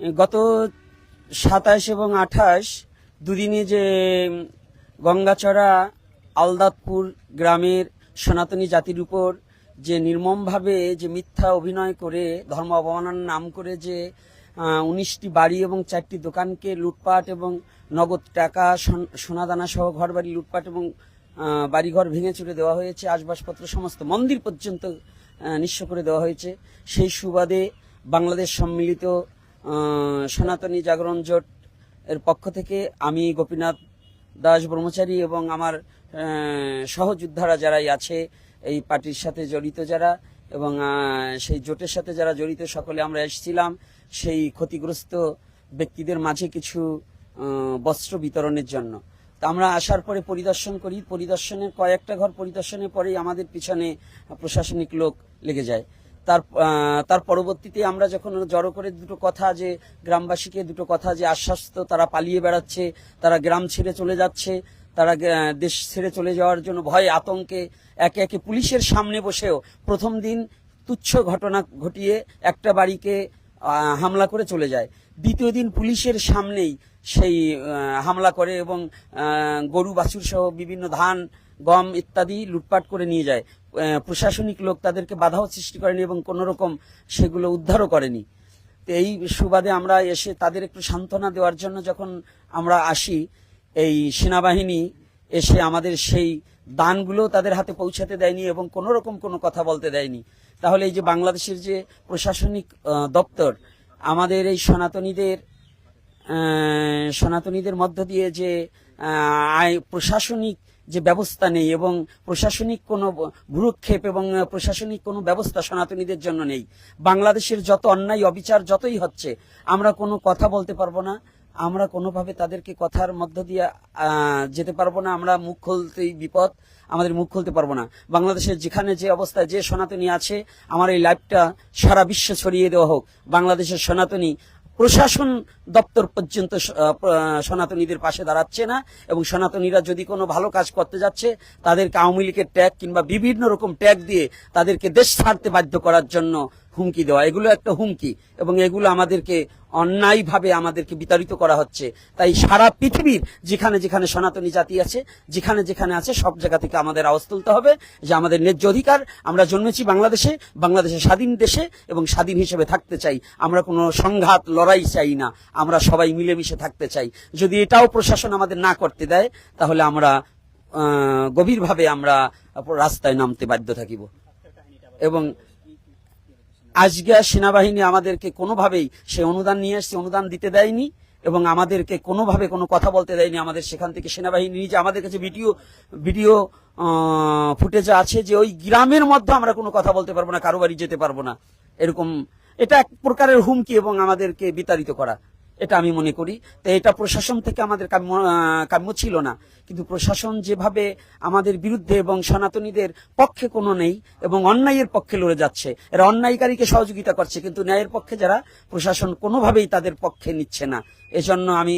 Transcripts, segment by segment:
গত সাতাশ এবং আঠাশ দুদিনে যে গঙ্গাচড়া আলদাতপুর গ্রামের সনাতনী জাতির উপর যে নির্মমভাবে যে মিথ্যা অভিনয় করে, ধর্ম অবমাননার নাম করে যে উনিশটি বাড়ি এবং চারটি দোকানকে লুটপাট এবং নগদ টাকা, সোন- সোনাদানা সহ ঘরবাড়ি লুটপাট এবং বাড়িঘর ভেঙে চুরে দেওয়া হয়েছে আসবাবপত্র সমস্ত মন্দির পর্যন্ত নিঃস্ব করে দেওয়া হয়েছে। সেই সুবাদে বাংলাদেশ সম্মিলিত সনাতনী জাগরণ জোট এর পক্ষ থেকে আমি গোপীনাথ দাস ব্রহ্মচারী এবং আমার সহযোদ্ধারা যারাই আছে এই পার্টির সাথে জড়িত যারা এবং সেই জোটের সাথে যারা জড়িত সকলে আমরা এসেছিলাম। সেই ক্ষতিগ্রস্ত ব্যক্তিদের মাঝে কিছু বস্ত্র বিতরণের জন্য। তা আমরা আসার পরে পরিদর্শন করি। পরিদর্শনের কয়েকটা ঘর পরিদর্শনের পরেই আমাদের পিছনে প্রশাসনিক লোক লেগে যায়। তার তার পরবর্তীতে আমরা যখন জড়ো করে দুটো কথা যে গ্রামবাসীকে দুটো কথা যে আশ্বাস্ত তারা পালিয়ে বেড়াচ্ছে, তারা গ্রাম ছেড়ে চলে যাচ্ছে, তারা দেশ ছেড়ে চলে যাওয়ার জন্য ভয় আতঙ্কে একে একে পুলিশের সামনে বসেও প্রথম দিন তুচ্ছ ঘটনা ঘটিয়ে একটা বাড়িকে হামলা করে চলে যায়। দ্বিতীয় দিন পুলিশের সামনেই সেই হামলা করে এবং গরু বাছুর সহ বিভিন্ন ধান, গম ইত্যাদি লুটপাট করে নিয়ে যায়। প্রশাসনিক লোক তাদেরকে বাধাও সৃষ্টি করেনি এবং কোনো রকম সেগুলো উদ্ধারও করেনি। তো এই সুবাদে আমরা এসে তাদের একটু সান্ত্বনা দেওয়ার জন্য যখন আমরা আসি, এই সেনাবাহিনী এসে আমাদের সেই দানগুলো তাদের হাতে পৌঁছাতে দেয়নি এবং কোনো রকম কোনো কথা বলতে দেয়নি। তাহলে এই যে বাংলাদেশের যে প্রশাসনিক দপ্তর, আমাদের এই সনাতনীদের সনাতনীদের মধ্য দিয়ে যে আয়, প্রশাসনিক যে ব্যবস্থা নেই এবং প্রশাসনিক কোনো ভূরক্ষেপ এবং প্রশাসনিক কোনো ব্যবস্থা সনাতনীদের জন্য নেই। বাংলাদেশের যত অন্যায়, অবিচার যতই হচ্ছে, আমরা কোনো কথা বলতে পারব না। আমরা কোনোভাবে তাদেরকে কথার মধ্য দিয়ে যেতে পারব না। আমরা মুখ খুলতেই বিপদ, আমাদের মুখ খুলতে পারব না। বাংলাদেশের যেখানে যে অবস্থায় যে সনাতনী আছে, আমার এই লাইভটা সারা বিশ্বে ছড়িয়ে দেওয়া হোক। বাংলাদেশের সনাতনী প্রশাসন দপ্তর পর্যন্ত সনাতনীদের পাশে দাঁড়াচ্ছে না এবং সনাতনীরা যদি কোনো ভালো কাজ করতে যাচ্ছে, তাদেরকে আওয়ামী লীগের ট্যাগ কিংবা বিভিন্ন রকম ট্যাগ দিয়ে তাদেরকে দেশ ছাড়তে বাধ্য করার জন্য হুমকি দেওয়া, এগুলো একটা হুমকি এবং এগুলো আমাদেরকে অন্যায়ভাবে আমাদেরকে বিতাড়িত করা হচ্ছে। তাই সারা পৃথিবীর যেখানে যেখানে সনাতনী জাতি আছে, যেখানে যেখানে আছে, সব জায়গা থেকে আমাদের আওয়াজ তুলতে হবে যে আমাদের ন্যায্য অধিকার, আমরা জন্মেছি বাংলাদেশে বাংলাদেশে স্বাধীন দেশে এবং স্বাধীন হিসেবে থাকতে চাই। আমরা কোনো সংঘাত, লড়াই চাই না, আমরা সবাই মিলেমিশে থাকতে চাই। যদি এটাও প্রশাসন আমাদের না করতে দেয়, তাহলে আমরা গভীরভাবে আমরা রাস্তায় নামতে বাধ্য থাকিব। এবং আজকে সেনাবাহিনী আমাদেরকে কোনোভাবেই সে অনুদান নিয়ে এসছে, অনুদান দিতে দেয়নি এবং আমাদেরকে কোনোভাবে কোনো কথা বলতে দেয়নি। আমাদের সেখান থেকে সেনাবাহিনী নিজে, আমাদের কাছে ভিডিও ভিডিও ফুটেজে আছে যে ওই গ্রামের মধ্যে আমরা কোনো কথা বলতে পারব না, কারও বাড়ি যেতে পারব না। এরকম, এটা এক প্রকারের হুমকি এবং আমাদেরকে বিতাড়িত করা। এটা আমি মনে করি। তো এটা প্রশাসন থেকে আমাদের কাম্য কাম্য ছিল না। কিন্তু প্রশাসন যেভাবে আমাদের বিরুদ্ধে এবং সনাতনীদের পক্ষে কোনো নেই এবং অন্যায়ের পক্ষে লড়ে যাচ্ছে, এরা অন্যায়কারীকে সহযোগিতা করছে, কিন্তু ন্যায়ের পক্ষে যারা, প্রশাসন কোনোভাবেই তাদের পক্ষে নিচ্ছে না। এজন্য আমি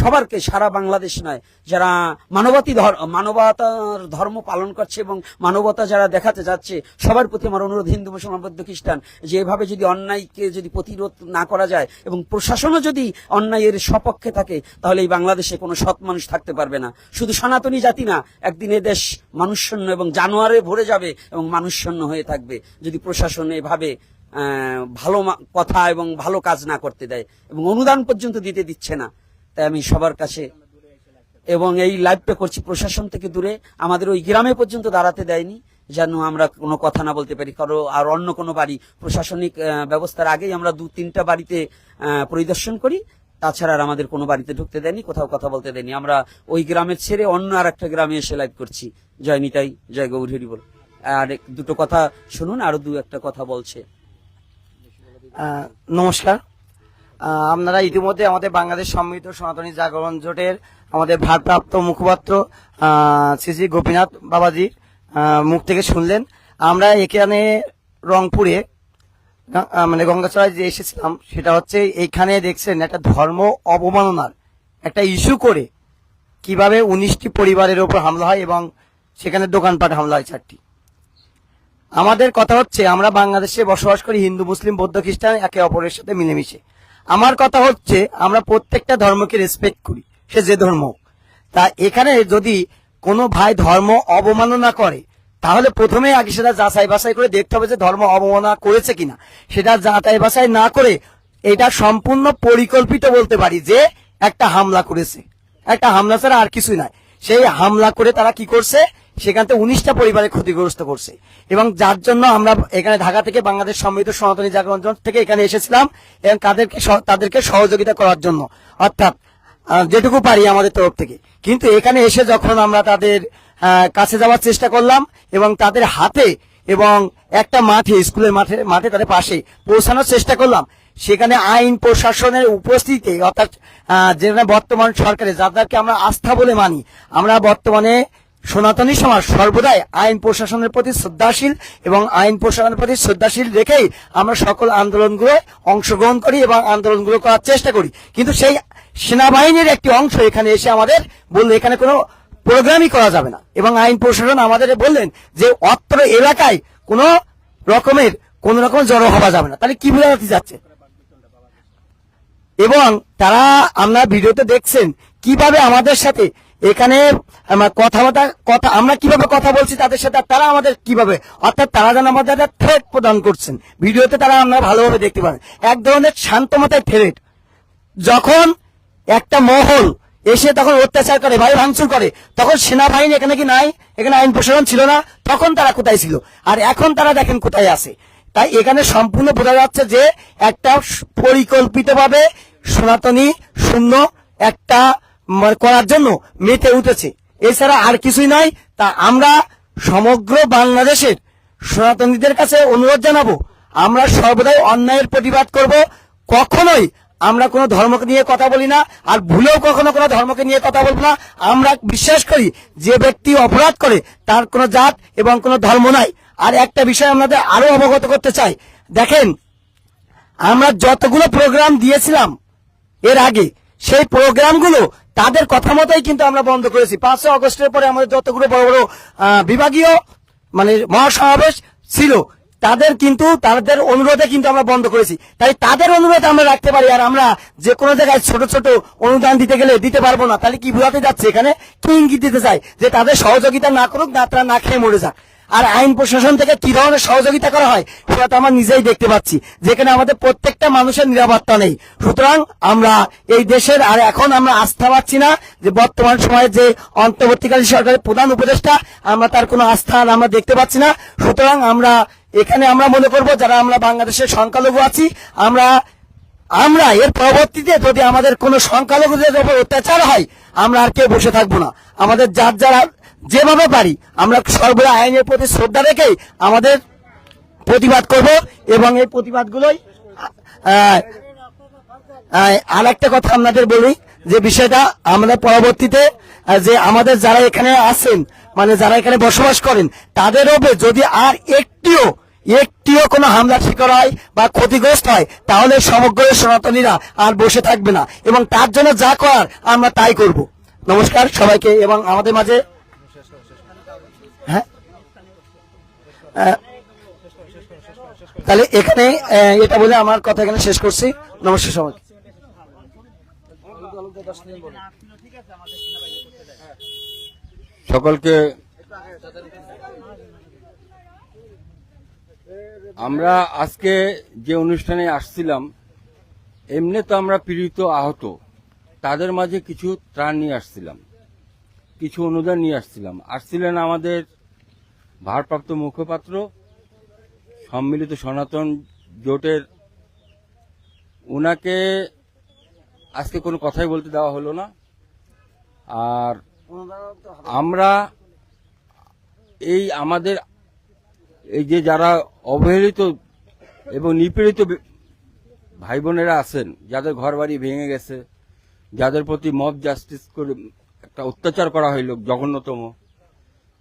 সবারকে, সারা বাংলাদেশ নয়, যারা মানবতী মানবতার ধর্ম পালন করছে এবং মানবতা যারা দেখাতে যাচ্ছে, সবার প্রতি আমার অনুরোধ, হিন্দু, মুসলমান, বৌদ্ধ, খ্রিস্টান, যে এভাবে যদি অন্যায়কে যদি প্রতিরোধ না করা যায় এবং প্রশাসনও যদি অন্যায়ের সপক্ষে থাকে, তাহলে এই বাংলাদেশে কোনো সৎ মানুষ থাকতে পারবে না। শুধু সনাতনী জাতি না, একদিন দেশ মানুষশূন্য এবং জানোয়ারে ভরে যাবে এবং মানুষশূন্য হয়ে থাকবে। যদি প্রশাসন এভাবে ভালো কথা এবং ভালো কাজ না করতে দেয় এবং অনুদান পর্যন্ত দিতে দিচ্ছে না, তাই আমি সবার কাছে এবং এই লাইভটা করছি প্রশাসন থেকে দূরে। আমাদের ওই গ্রামে পর্যন্ত দাঁড়াতে দেয়নি। যেন আমরা কোনো কথা না বলতে পারি কারও আর অন্য কোনো বাড়ি। প্রশাসনিক ব্যবস্থার আগেই আমরা দু তিনটা বাড়িতে পরিদর্শন করি। তাছাড়া আর আমাদের কোনো বাড়িতে ঢুকতে দেয়নি কোথাও কথা বলতে দেয়নি। আমরা ওই গ্রামের ছেড়ে অন্য আর একটা গ্রামে এসে লাইভ করছি। জয় নিতাই জয় গৌরী বল। আর দুটো কথা শুনুন আরও দু একটা কথা বলছে। নমস্কার। আপনারা ইতিমধ্যে আমাদের বাংলাদেশ সম্মিলিত সনাতনী জাগরণ জোটের আমাদের ভারপ্রাপ্ত মুখপাত্র শ্রী শ্রী গোপীনাথ বাবাজি আহ, মুখ থেকে শুনলেন। আমরা এখানে রংপুরে মানে গঙ্গাচড়ায় যে এসেছিলাম, সেটা হচ্ছে এইখানে দেখছেন একটা ধর্ম অবমাননার, একটা ইস্যু করে কীভাবে উনিশটি পরিবারের ওপর হামলা হয় এবং সেখানে দোকানপাট হামলা হয় চারটি। আমাদের কথা হচ্ছে, আমরা বাংলাদেশে বসবাস করি হিন্দু, মুসলিম, বৌদ্ধ, খ্রিস্টান, একে অপরের সাথে মিলেমিশে। আমার কথা হচ্ছে, আমরা প্রত্যেকটা ধর্মকে রেসপেক্ট করি, সে যে ধর্ম তা এখানে যদি কোনো ভাই ধর্ম অবমাননা করে, তাহলে প্রথমে আগে সেটা যাচাই বাছাই করে দেখতে হবে যে ধর্ম অবমাননা করেছে কিনা। সেটা যাচাই বাছাই না করে এটা সম্পূর্ণ পরিকল্পিত বলতে পারি যে একটা হামলা করেছে। একটা হামলা ছাড়া আর কিছুই নাই। সেই হামলা করে তারা কি করছে? সেখান থেকে উনিশটা পরিবারে ক্ষতিগ্রস্ত করছে। এবং যার জন্য আমরা এখানে ঢাকা থেকে বাংলাদেশ সমৃদ্ধ সনাতনী জাগরণ থেকে এখানে এসেছিলাম এবং তাদেরকে তাদেরকে সহযোগিতা করার জন্য। অর্থাৎ যেটুকু পারি আমাদের তরফ থেকে। কিন্তু এখানে এসে যখন আমরা তাদের কাছে যাওয়ার চেষ্টা করলাম এবং তাদের হাতে এবং একটা মাঠে, স্কুলের মাঠে মাঠে তাদের পাশে পৌঁছানোর চেষ্টা করলাম, সেখানে আইন প্রশাসনের উপস্থিতিতে অর্থাৎ যেখানে বর্তমান সরকারে যাদেরকে আমরা আস্থা বলে মানি, আমরা বর্তমানে সনাতনী সমাজ সর্বদাই আইন প্রশাসনের প্রতি শ্রদ্ধাশীল এবং আইন প্রশাসনের প্রতি শ্রদ্ধাশীল রেখেই আমরা সকল আন্দোলনগুলো অংশগ্রহণ করি এবং আন্দোলনগুলো করার চেষ্টা করি। কিন্তু সেই সেনাবাহিনীর একটি অংশ এখানে এসে আমাদের বলল, এখানে কোনো প্রোগ্রামই করা যাবে না। এবং আইন প্রশাসন আমাদের বললেন যে, অত্র এলাকায় কোনো রকমের, কোন রকম জড়ো হওয়া যাবে না। তাহলে কি বোঝাতে যাচ্ছে এবং তারা, আমরা ভিডিওতে দেখছেন কীভাবে আমাদের সাথে এখানে কথাবার্তা, কথা, আমরা কীভাবে কথা বলছি তাদের সাথে তারা আমাদের কীভাবে, অর্থাৎ তারা যেন আমাদের একটা থ্রেট প্রদান করছেন। ভিডিওতে তারা আমরা ভালোভাবে দেখতে পাবেন। এক ধরনের শান্ত মাথায় থ্রেট যখন একটা মহল এসে তখন অত্যাচার করে ভাই ভাঙচুর করে। তখন সেনাবাহিনী এখানে কি নাই? এখানে আইন প্রশাসন ছিল না। তখন তারা কোথায় ছিল? আর এখন তারা দেখেন কোথায় আছে। তাই এখানে সম্পূর্ণ বোঝা যাচ্ছে যে একটা পরিকল্পিতভাবে সনাতনী শূন্য একটা করার জন্য মেতে উঠেছে। এছাড়া আর কিছুই নয় তা আমরা সমগ্র বাংলাদেশের সনাতনীদের কাছে অনুরোধ জানাব, আমরা সর্বদাই অন্যায়ের প্রতিবাদ করব। কখনোই আমরা কোনো ধর্মকে নিয়ে কথা বলি না, আর ভুলেও কখনো কোনো ধর্মকে নিয়ে কথা বলব না। আমরা বিশ্বাস করি যে ব্যক্তি অপরাধ করে, তার কোনো জাত এবং কোনো ধর্ম নাই। আর একটা বিষয় আমাদের আরও অবগত করতে চাই। দেখেন, আমরা যতগুলো প্রোগ্রাম দিয়েছিলাম এর আগে, সেই প্রোগ্রামগুলো তাদের কথা মতোই কিন্তু আমরা বন্ধ করেছি। পাঁচশো আগস্টের পরে আমাদের যতগুলো বড় বড় বিভাগীয় মানে মহাসমাবেশ ছিল তাদের কিন্তু, তাদের অনুরোধে কিন্তু আমরা বন্ধ করেছি। তাই তাদের অনুরোধ আমরা রাখতে পারি, আর আমরা যে কোনো জায়গায় ছোট ছোট অনুদান দিতে গেলে দিতে পারব না। তাহলে কি বোঝাতে যাচ্ছে এখানে? কি ইঙ্গিত দিতে চাই যে তাদের সহযোগিতা না করুক না তারা না খেয়ে মরে যাক। আর আইন প্রশাসন থেকে কি ধরনের সহযোগিতা করা হয়, সেটা তো আমরা নিজেই দেখতে পাচ্ছি, যেখানে আমাদের প্রত্যেকটা মানুষের নিরাপত্তা নেই। সুতরাং আমরা এই দেশের, আর এখন আমরা আস্থা পাচ্ছি না যে বর্তমান সময়ে যে অন্তর্বর্তীকালীন সরকারের প্রধান উপদেষ্টা, আমরা তার কোনো আস্থা আমরা দেখতে পাচ্ছি না। সুতরাং আমরা এখানে আমরা মনে করব যারা আমরা বাংলাদেশের সংখ্যালঘু আছি, আমরা আমরা এর পরবর্তীতে যদি আমাদের কোনো সংখ্যালঘুদের উপর অত্যাচার হয়, আমরা আর কেউ বসে থাকব না। আমাদের যার যারা যেভাবে পারি, আমরা সর্বদা আইনের প্রতি শ্রদ্ধা রেখেই আমাদের প্রতিবাদ করব এবং এই প্রতিবাদগুলোই আর একটা কথা আপনাদের বলি, যে বিষয়টা আমরা পরবর্তীতে যে আমাদের যারা এখানে আছেন মানে যারা এখানে বসবাস করেন, তাদের উপরে যদি আর একটিও একটিও কোনো হামলার শিকার হয় বা ক্ষতিগ্রস্ত হয়, তাহলে সমগ্র সনাতনীরা আর বসে থাকবে না। এবং তার জন্য যা করার আমরা তাই করব। নমস্কার সবাইকে এবং আমাদের মাঝে হ্যাঁ? তাহলে এখানে এটা বলে আমার কথা এখানে শেষ করছি। নমস্কার সবাইকে। সকলকে আমরা আজকে যে অনুষ্ঠানে আসছিলাম এমনি তো আমরা পীড়িত আহত। তাদের মাঝে কিছু ত্রাণ নিয়ে আসছিলাম কিছু অনুদান নিয়ে আসছিলাম। আসছিলেন আমাদের ভারপ্রাপ্ত মুখপাত্র সম্মিলিত সনাতন জোটের। উনাকে আজকে কোনো কথাই বলতে দেওয়া হলো না। আর আমরা এই আমাদের এই যে যারা অবহেলিত এবং নিপীড়িত ভাই বোনেরা আছেন, যাদের ঘর বাড়ি ভেঙে গেছে, যাদের প্রতি মব জাস্টিস করে একটা অত্যাচার করা হইল, জঘন্যতম,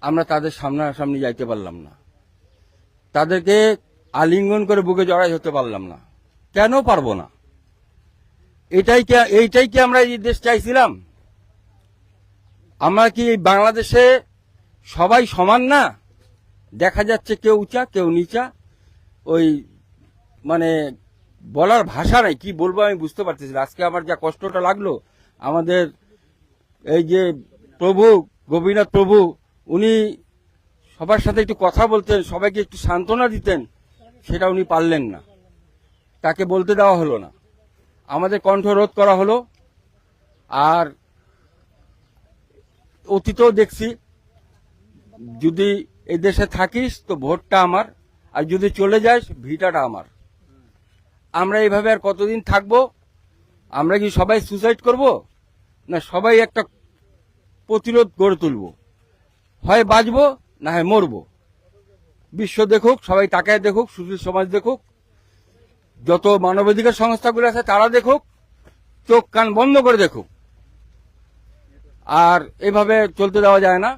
আমরা তাদের সামনাসামনি যাইতে পারলাম না। তাদেরকে আলিঙ্গন করে বুকে জড়াই হতে পারলাম না। কেন পারব না? এটাই কি, এইটাই কি আমরা এই দেশ চাইছিলাম? আমরা কি এই বাংলাদেশে সবাই সমান না? দেখা যাচ্ছে কেউ উঁচা, কেউ নিচা। ওই মানে বলার ভাষা নাই, কি বলব আমি বুঝতে পারতেছি। আজকে আমার যা কষ্টটা লাগল, আমাদের এই যে প্রভু, গোপীনাথ প্রভু, উনি সবার সাথে একটু কথা বলতেন, সবাইকে একটু সান্ত্বনা দিতেন, সেটা উনি পারলেন না। তাকে বলতে দেওয়া হলো না। আমাদের কণ্ঠ রোধ করা হলো। আর অতীতেও দেখছি, যদি এই দেশে থাকিস তো ভোটটা আমার, আর যদি চলে যাস, ভিটাটা আমার। আমরা এইভাবে আর কতদিন থাকব? আমরা কি সবাই সুসাইড করব? না সবাই একটা প্রতিরোধ গড়ে তুলব? হয় বাঁচবো, না হয় মরবো? বিশ্ব দেখুক, সবাই তাকায় দেখুক, সুশীল সমাজ দেখুক। যত মানবাধিকার সংস্থাগুলো আছে, তারা দেখুক, চোখ কান বন্ধ করে দেখুক। আর এভাবে চলতে দেওয়া যায় না।